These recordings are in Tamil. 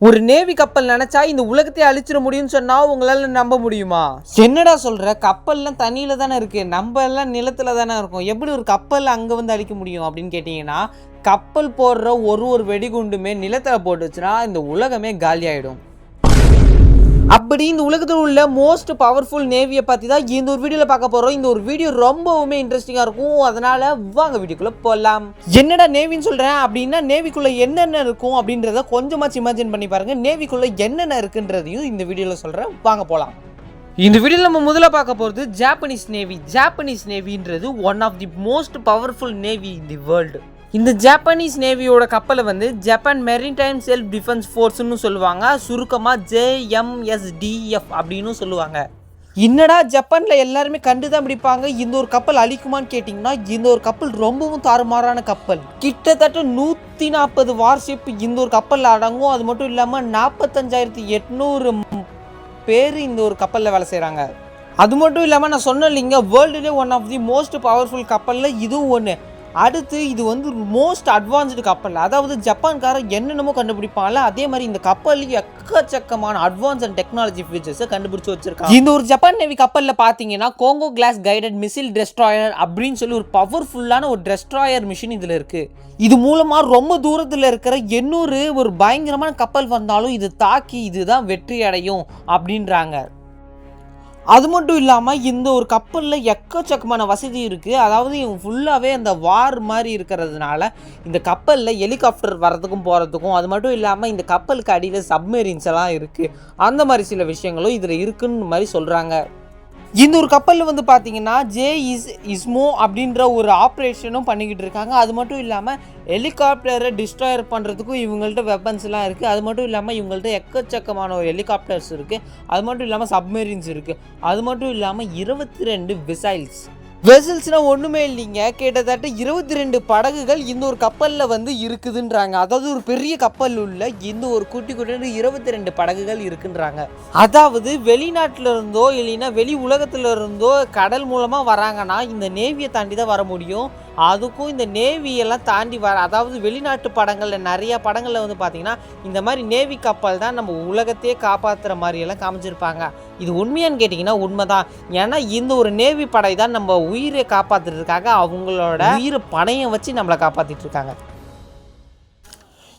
ஒரு நேவி கப்பல் நினைச்சா இந்த உலகத்தை அழிச்சிட முடியும்னு சொன்னா உங்களால நம்ப முடியுமா? என்னடா சொல்ற? கப்பல்லாம் தண்ணியில தானே இருக்கு. நம்ம எல்லாம் நிலத்துல தானே இருக்கும். எப்படி ஒரு கப்பல் அங்க வந்து அழிக்க முடியும் அப்படின்னு கேட்டீங்கன்னா கப்பல் போடுற ஒரு ஒரு வெடிகுண்டுமே நிலத்தில் போட்டுச்சுன்னா இந்த உலகமே காலியாயிடும். அப்படி இந்த உலகத்தில் உள்ள மோஸ்ட் பவர்ஃபுல் நேவியை பற்றி தான் இந்த ஒரு வீடியோவில் பார்க்க போகிறோம் இந்த ஒரு வீடியோ ரொம்பவுமே இன்ட்ரெஸ்டிங்காக இருக்கும். அதனால் வாங்க வீடியோக்குள்ளே போகலாம் என்னடா நேவின்னு சொல்கிறேன் அப்படின்னா நேவிக்குள்ளே என்னென்ன இருக்கும் அப்படின்றத கொஞ்சமாச்சு இமேஜின் பண்ணி பாருங்கள் நேவிக்குள்ளே என்னென்ன இருக்குன்றதையும் இந்த வீடியோவில் சொல்கிறேன் வாங்க போகலாம் இந்த வீடியோவில் நம்ம முதல்ல பார்க்க போகிறது Japanese navy Japanese நேவின்றது one of the most powerful navy in the world இந்த ஜப்பனீஸ் நேவியோட கப்பலை வந்து ஜப்பான் மெரிடைம் செல்ஃப் டிஃபென்ஸ் ஃபோர்ஸ்னு சொல்லுவாங்க. சுருக்கமாக ஜேஎம்எஸ்டிஎஃப் அப்படின்னு சொல்லுவாங்க. என்னடா ஜப்பானில் எல்லாருமே கண்டு தான் பிடிப்பாங்க. இந்த ஒரு கப்பல் அழிக்குமான்னு கேட்டிங்கன்னா இந்த ஒரு கப்பல் ரொம்பவும் தாறுமாறான கப்பல். கிட்டத்தட்ட நூற்றி நாற்பது வார்ஷிப் இந்த ஒரு கப்பலில் அடங்கும். அது மட்டும் இல்லாமல் நாற்பத்தஞ்சாயிரத்தி எட்நூறு பேர் இந்த ஒரு கப்பலில் வேலை செய்கிறாங்க அது மட்டும் இல்லாமல் நான் சொன்னேன் இல்லைங்க வேர்ல்டுலேயே one of the most powerful கப்பலில் இதுவும் ஒன்று அடுத்து இது வந்து மோஸ்ட் அட்வான்ஸ்டு கப்பல் அதாவது ஜப்பான்காரன் என்னென்னமோ கண்டுபிடிப்பான்ல அதே மாதிரி இந்த கப்பல்லையும் எக்கச்சக்கமான அட்வான்ஸ் அண்ட் டெக்னாலஜி ஃபீச்சர்ஸை கண்டுபிடிச்சு வச்சிருக்காங்க இந்த ஒரு ஜப்பான் நேவி கப்பலில் பார்த்தீங்கன்னா Kongo class guided missile destroyer அப்படின்னு சொல்லி ஒரு பவர்ஃபுல்லான ஒரு டெஸ்ட்ராயர் மிஷின் இதில் இருக்குது இது மூலமாக ரொம்ப தூரத்தில் இருக்கிற எண்ணூறு ஒரு பயங்கரமான கப்பல் வந்தாலும் இது தாக்கி இதுதான் வெற்றி அடையும் அப்படின்றாங்க. அது மட்டும் இல்லாமல் இந்த ஒரு கப்பலில் எக்கச்சக்கமான வசதி இருக்குது அதாவது இவங்க ஃபுல்லாகவே அந்த வார் மாதிரி இருக்கிறதுனால இந்த கப்பலில் ஹெலிகாப்டர் வரதுக்கும் போகிறதுக்கும் அது மட்டும் இல்லாமல் இந்த கப்பலுக்கு அடியில் சப்மெரின்ஸ் எல்லாம் இருக்குது அந்த மாதிரி சில விஷயங்களும் இதில் இருக்குன்னு மாதிரி சொல்கிறாங்க இந்த ஒரு கப்பலில் வந்து பார்த்தீங்கன்னா ஜே இஸ் இஸ்மோ அப்படின்ற ஒரு ஆப்ரேஷனும் பண்ணிக்கிட்டு இருக்காங்க. அது மட்டும் இல்லாமல் ஹெலிகாப்டரை டிஸ்ட்ராயர் பண்ணுறதுக்கும் இவங்கள்ட்ட வெப்பன்ஸ்லாம் இருக்குது அது மட்டும் இல்லாமல் இவங்கள்ட்ட எக்கச்சக்கமான ஒரு ஹெலிகாப்டர்ஸ் இருக்குது அது மட்டும் இல்லாமல் சப்மெரின்ஸ் இருக்குது அது மட்டும் இல்லாமல் இருபத்தி ரெண்டு விசைல்ஸ் வெசல்ஸ்னால் ஒன்றுமே இல்லைங்க. கிட்டத்தட்ட இருபத்தி ரெண்டு படகுகள் இந்த ஒரு கப்பலில் வந்து இருக்குதுன்றாங்க. அதாவது ஒரு பெரிய கப்பல் உள்ள இந்த ஒரு குட்டி குட்டி இருபத்தி ரெண்டு படகுகள் இருக்குன்றாங்க. அதாவது வெளிநாட்டில் இருந்தோ இல்லைன்னா வெளி உலகத்துல இருந்தோ கடல் மூலமாக வராங்கன்னா இந்த நேவியை தாண்டி தான் வர முடியும். அதுக்கும் இந்த நேவியெல்லாம் தாண்டி வர அதாவது வெளிநாட்டு படங்களில் நிறையா படங்களில் வந்து பார்த்திங்கன்னா இந்த மாதிரி நேவி கப்பல் தான் நம்ம உலகத்தையே காப்பாற்றுற மாதிரியெல்லாம் காமிச்சிருப்பாங்க. இது உண்மையான்னு கேட்டிங்கன்னா உண்மை தான் ஏன்னா இந்த ஒரு நேவி படை தான் நம்ம உயிரை காப்பாற்றுறதுக்காக அவங்களோட உயிரை பணையம் வச்சு நம்மளை காப்பாற்றிட்டு இருக்காங்க.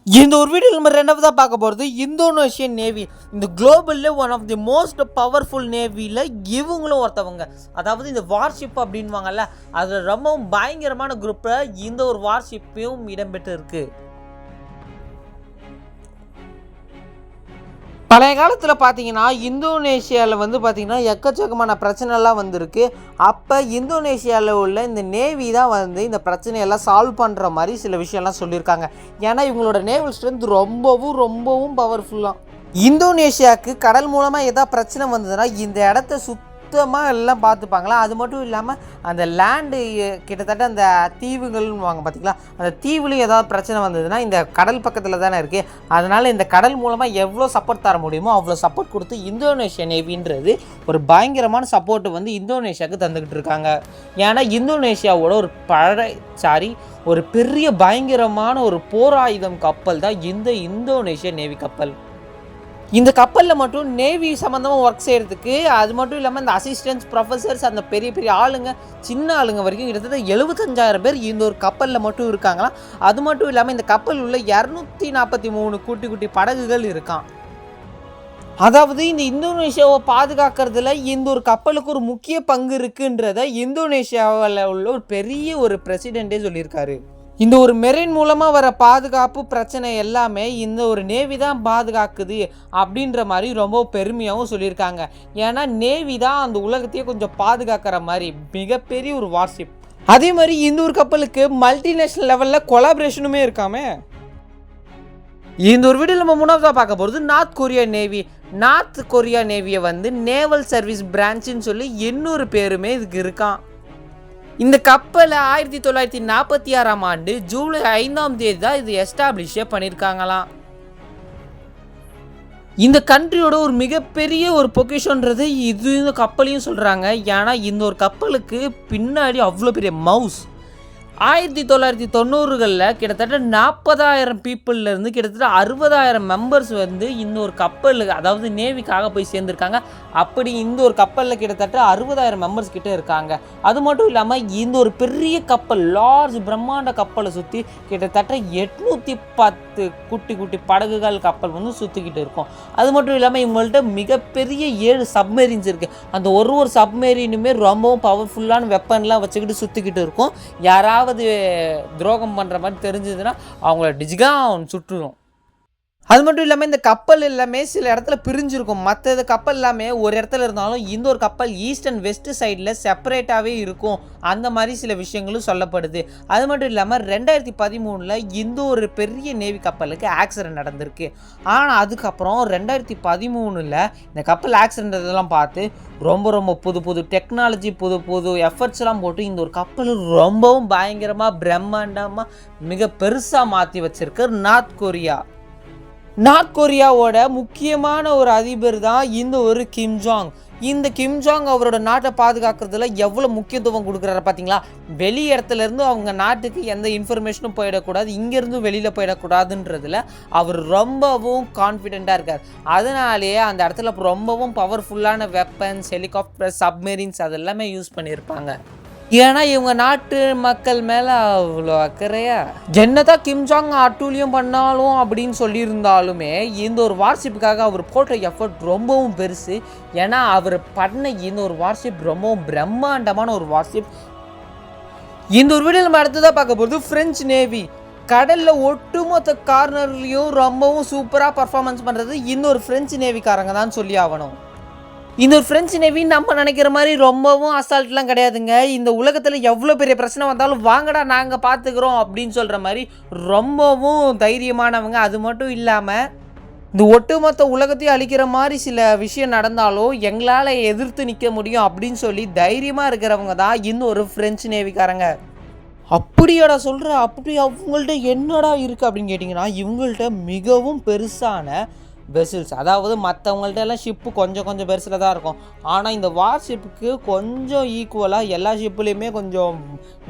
இந்த ஒரு வீடியோ நம்ம ரெண்டாவதாக பார்க்க போகிறது இந்தோனேஷியன் நேவி. இந்த குளோபலில் one of the most powerful நேவியில் இவங்களும் ஒருத்தவங்க. அதாவது இந்த வார்ஷிப் அப்படின்வாங்கல்ல அதில் ரொம்பவும் பயங்கரமான குரூப்பில் இந்த ஒரு வார்ஷிப்பையும் இடம்பெற்று இருக்குது பழைய காலத்தில் பார்த்தீங்கன்னா இந்தோனேஷியாவில் வந்து பார்த்திங்கன்னா எக்கச்சக்கமான பிரச்சனைலாம் வந்திருக்கு. அப்போ இந்தோனேஷியாவில் உள்ள இந்த நேவி தான் வந்து இந்த பிரச்சனையெல்லாம் சால்வ் பண்ணுற மாதிரி சில விஷயம்லாம் சொல்லியிருக்காங்க. ஏன்னா இவங்களோட நேவல் ஸ்ட்ரென்த் ரொம்பவும் ரொம்பவும் பவர்ஃபுல்லாக இந்தோனேஷியாவுக்கு கடல் மூலமாக எதாவது பிரச்சனை வந்ததுன்னா இந்த இடத்த சுத் மொத்தமாக எல்லாம் பார்த்துப்பாங்களா? அது மட்டும் இல்லாமல் அந்த லேண்டு கிட்டத்தட்ட அந்த தீவுகள்னு வாங்க பார்த்தீங்களா அந்த தீவுலையும் ஏதாவது பிரச்சனை வந்ததுன்னா இந்த கடல் பக்கத்தில் தானே இருக்குது அதனால் இந்த கடல் மூலமாக எவ்வளோ சப்போர்ட் தர முடியுமோ அவ்வளோ சப்போர்ட் கொடுத்து இந்தோனேஷியா நேவின்றது ஒரு பயங்கரமான சப்போர்ட்டு வந்து இந்தோனேஷியாவுக்கு தந்துக்கிட்டு இருக்காங்க. ஏன்னா இந்தோனேஷியாவோட ஒரு பழ சாரி ஒரு பெரிய பயங்கரமான ஒரு போராயுதம் கப்பல் தான் இந்த இந்தோனேஷியா நேவி கப்பல். இந்த கப்பலில் மட்டும் நேவி சம்மந்தமாக ஒர்க் செய்கிறதுக்கு அது மட்டும் இல்லாமல் இந்த அசிஸ்டன்ஸ் ப்ரொஃபஸர்ஸ் அந்த பெரிய பெரிய ஆளுங்க சின்ன ஆளுங்க வரைக்கும் கிட்டத்தட்ட எழுபத்தஞ்சாயிரம் பேர் இந்த ஒரு கப்பலில் மட்டும் இருக்காங்களாம். அது மட்டும் இல்லாமல் இந்த கப்பல் உள்ள இரநூத்தி நாற்பத்தி மூணு குட்டி குட்டி படகுகள் இருக்கான் அதாவது இந்த இந்தோனேஷியாவை பாதுகாக்கிறதுல இந்த ஒரு கப்பலுக்கு ஒரு முக்கிய பங்கு இருக்குன்றத இந்தோனேஷியாவில் உள்ள ஒரு பெரிய ஒரு பிரசிடெண்ட்டே சொல்லியிருக்காரு. இந்த ஒரு மெரின் மூலமாக வர பாதுகாப்பு பிரச்சனை எல்லாமே இந்த ஒரு நேவி தான் பாதுகாக்குது அப்படின்ற மாதிரி ரொம்ப பெருமையாகவும் சொல்லியிருக்காங்க. ஏன்னா நேவி தான் அந்த உலகத்தையே கொஞ்சம் பாதுகாக்கிற மாதிரி மிகப்பெரிய ஒரு வார்ஷிப். அதே மாதிரி இந்த ஒரு கப்பலுக்கு மல்டிநேஷ்னல் லெவலில் கொலாபரேஷனுமே இருக்காமே. இந்த ஒரு வீடியோ நம்ம மூணாவதாக பார்க்க போகிறது North Korea navy. North Korea நேவியை வந்து நேவல் சர்வீஸ் பிரான்ச்சுன்னு சொல்லி இன்னொரு பேருமே இதுக்கு இருக்கான் இந்த கப்பலை ஆயிரத்தி தொள்ளாயிரத்தி நாற்பத்தி ஆறாம் ஆண்டு ஜூலை ஐந்தாம் தேதி தான் இது எஸ்டாப்ளிஷே பண்ணியிருக்காங்களாம் இந்த கண்ட்ரியோட ஒரு மிகப்பெரிய ஒரு பொக்கிஷன்றது இது இந்த கப்பலையும் சொல்கிறாங்க ஏன்னா இந்த ஒரு கப்பலுக்கு பின்னாடி அவ்வளோ பெரிய மவுஸ் ஆயிரத்தி தொள்ளாயிரத்தி தொண்ணூறுகளில் கிட்டத்தட்ட நாற்பதாயிரம் பீப்புளிலேருந்து கிட்டத்தட்ட அறுபதாயிரம் மெம்பர்ஸ் வந்து இந்த ஒரு கப்பலுக்கு அதாவது நேவிக்காக போய் சேர்ந்துருக்காங்க. அப்படி இந்த ஒரு கப்பலில் கிட்டத்தட்ட அறுபதாயிரம் மெம்பர்ஸ் கிட்டே இருக்காங்க. அது மட்டும் இல்லாமல் இந்த ஒரு பெரிய கப்பல் லார்ஜ் பிரம்மாண்ட கப்பலை சுற்றி கிட்டத்தட்ட எட்நூற்றி பத்து குட்டி குட்டி படகுகள் கப்பல் வந்து சுற்றிக்கிட்டு இருக்கும். அது மட்டும் இல்லாமல் இவங்கள்ட்ட மிகப்பெரிய ஏழு சப்மெரின்ஸ் இருக்குது அந்த ஒரு ஒரு சப்மெரினுமே ரொம்பவும் பவர்ஃபுல்லான வெப்பன்லாம் வச்சுக்கிட்டு சுற்றிக்கிட்டு இருக்கும். யாராவது துரோகம் பண்ணுற மாதிரி தெரிஞ்சதுன்னா அவங்கள டிஜிகான் சுட்டுரும். அது மட்டும் இல்லாமல் இந்த கப்பல் எல்லாமே சில இடத்துல பிரிஞ்சிருக்கும். மற்ற கப்பல் எல்லாமே ஒரு இடத்துல இருந்தாலும் இந்த ஒரு கப்பல் ஈஸ்ட் அண்ட் வெஸ்ட் சைடில் செப்பரேட்டாகவே இருக்கும். அந்த மாதிரி சில விஷயங்களும் சொல்லப்படுது. அது மட்டும் இல்லாமல் ரெண்டாயிரத்தி பதிமூணில் இந்த ஒரு பெரிய நேவி கப்பலுக்கு ஆக்சிடென்ட் நடந்திருக்கு. ஆனால் அதுக்கப்புறம் ரெண்டாயிரத்தி பதிமூணில் இந்த கப்பல் ஆக்சிடென்ட் இதெல்லாம் பார்த்து ரொம்ப ரொம்ப புது புது டெக்னாலஜி புது புது எஃபர்ட்ஸ்லாம் போட்டு இந்த ஒரு கப்பல் ரொம்பவும் பயங்கரமாக பிரம்மாண்டமாக மிக பெருசாக மாற்றி வச்சிருக்கு நார்த் கொரியா. நார்த் கொரியாவோட முக்கியமான ஒரு அதிபர் தான் இந்த ஒரு கிம் ஜாங். இந்த கிம் ஜாங் அவரோட நாட்டை பாதுகாக்கிறதுல எவ்வளோ முக்கியத்துவம் கொடுக்குறாரு பார்த்தீங்களா வெளி இடத்துல இருந்து அவங்க நாட்டுக்கு எந்த இன்ஃபர்மேஷனும் போயிடக்கூடாது இங்கேருந்தும் வெளியில் போயிடக்கூடாதுன்றதுல அவர் ரொம்பவும் கான்ஃபிடெண்ட்டாக இருக்கார். அதனாலேயே அந்த இடத்துல ரொம்பவும் பவர்ஃபுல்லான வெப்பன்ஸ் ஹெலிகாப்டர் சப்மெரின்ஸ் அதெல்லாமே யூஸ் பண்ணியிருப்பாங்க ஏன்னா இவங்க நாட்டு மக்கள் மேலே அவ்வளோ அக்கறையா? என்னதான் கிம் ஜாங் அட்டூழியம் பண்ணாலும் அப்படின்னு சொல்லியிருந்தாலுமே இந்த ஒரு வார்ஷிப்புக்காக அவர் போட்ட எஃபர்ட் ரொம்பவும் பெருசு. ஏன்னா அவர் பண்ண இந்த ஒரு வார்ஷிப் ரொம்பவும் பிரம்மாண்டமான ஒரு வார்ஷிப். இந்த ஒரு வீடியோ நம்ம அடுத்ததாக பார்க்க போகிறது ஃப்ரெஞ்சு நேவி கடலில் ஒட்டுமொத்த கார்னர்லேயும் ரொம்பவும் சூப்பராக பர்ஃபார்மன்ஸ் பண்ணுறது இன்னொரு ஃப்ரெஞ்சு நேவிக்காரங்க தான் சொல்லி ஆகணும். இந்த ஒரு ஃப்ரெஞ்சு நேவி நம்ம நினைக்கிற மாதிரி ரொம்பவும் அசால்ட்லாம் கிடையாதுங்க. இந்த உலகத்தில் எவ்வளோ பெரிய பிரச்சனை வந்தாலும் வாங்கடா நாங்கள் பார்த்துக்குறோம் அப்படின்னு சொல்கிற மாதிரி ரொம்பவும் தைரியமானவங்க. அது மட்டும் இல்லாமல் இந்த ஒட்டுமொத்த உலகத்தையும் அழிக்கிற மாதிரி சில விஷயம் நடந்தாலும் எங்களால் எதிர்த்து நிற்க முடியும் அப்படின்னு சொல்லி தைரியமாக இருக்கிறவங்க தான் இன்னும் ஒரு ஃப்ரெஞ்சு நேவிக்காரங்க அப்படியாடா சொல்கிற அப்படி அவங்கள்ட்ட என்னடா இருக்குது அப்படின்னு கேட்டிங்கன்னா இவங்கள்ட்ட மிகவும் பெருசான வெசில்ஸ் அதாவது மற்றவங்கள்ட்ட எல்லாம் ஷிப்பு கொஞ்சம் கொஞ்சம் பெருசில் தான் இருக்கும். ஆனால் இந்த வார் ஷிப்புக்கு கொஞ்சம் ஈக்குவலாக எல்லா ஷிப்புலேயுமே கொஞ்சம்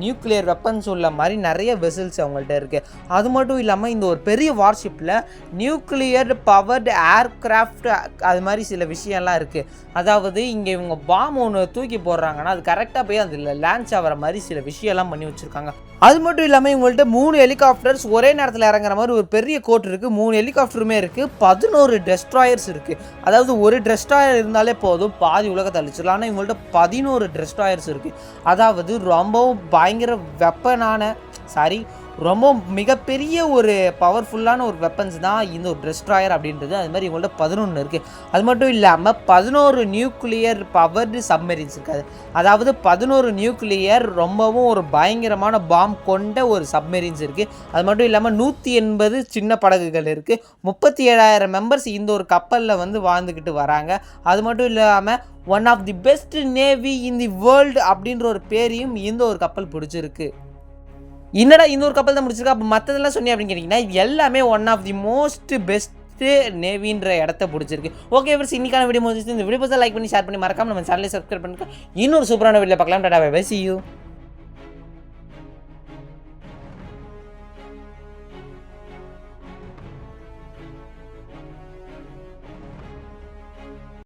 நியூக்ளியர் வெப்பன்ஸ் உள்ள மாதிரி நிறைய வெசில்ஸ் அவங்கள்ட்ட இருக்குது அது மட்டும் இல்லாமல் இந்த ஒரு பெரிய வார்ஷிப்பில் நியூக்ளியர் பவர்டு ஏர்க்ராஃப்ட் அது மாதிரி சில விஷயம்லாம் இருக்குது அதாவது இங்கே இவங்க பாம் ஒன்று தூக்கி போடுறாங்கன்னா அது கரெக்டாக போய் அதில் லான்ச் ஆகிற மாதிரி சில விஷயம்லாம் பண்ணி வச்சுருக்காங்க. அது மட்டும் இல்லாமல் இவங்கள்ட்ட மூணு ஹெலிகாப்டர்ஸ் ஒரே நேரத்தில் இறங்குற மாதிரி ஒரு பெரிய கோட் இருக்குது மூணு ஹெலிகாப்டருமே இருக்குது பதினோரு டெஸ்ட்ராயர்ஸ் இருக்குது அதாவது ஒரு டெஸ்ட்ராயர் இருந்தாலே போதும். பாதி உலகத்தை அழிச்சிடலாம். ஆனால் இவங்கள்ட்ட பதினோரு டெஸ்ட்ராயர்ஸ் இருக்குது அதாவது ரொம்பவும் பயங்கர வெப்பனான சாரி ரொம்ப மிகப்பெரிய ஒரு பவர்ஃபுல்லான ஒரு வெப்பன்ஸ் தான் இந்த ஒரு டெஸ்ட்ராயர் அப்படின்றது. அது மாதிரி இவங்கள்ட்ட பதினொன்று இருக்குது அது மட்டும் இல்லாமல் பதினோரு நியூக்ளியர் பவர்டு சப்மெரின்ஸ் இருக்காது அதாவது பதினோரு நியூக்ளியர் ரொம்பவும் ஒரு பயங்கரமான பாம் கொண்ட ஒரு சப்மெரின்ஸ் இருக்குது அது மட்டும் இல்லாமல் நூற்றி எண்பது சின்ன படகுகள் இருக்குது முப்பத்தி ஏழாயிரம் மெம்பர்ஸ் இந்த ஒரு கப்பலில் வந்து வாழ்ந்துக்கிட்டு வராங்க. அது மட்டும் இல்லாமல் one of the best navy in the world அப்படின்ற ஒரு பேரையும் இந்த ஒரு கப்பல் பிடிச்சிருக்கு. என்னடா இந்த ஒரு கப்பல் தான் முடிச்சிருக்கா? அப்போ மற்றதெல்லாம் சொன்னி அப்படின்னு கேட்டிங்கன்னா இது எல்லாமே one of the most best நேவின்ற இடத்த பிடிச்சிருக்கு. ஓகே ஃப்ரெண்ட்ஸ் இன்னைக்கான வீடியோ முடிச்சு இந்த வீடியோ லைக் பண்ணி ஷேர் பண்ணி மறக்காம நம்ம சேனலை சப்ஸ்கிரைப் பண்ணிக்க. இன்னொரு சூப்பரான வீடியோ பார்க்கலாம். Tata by see you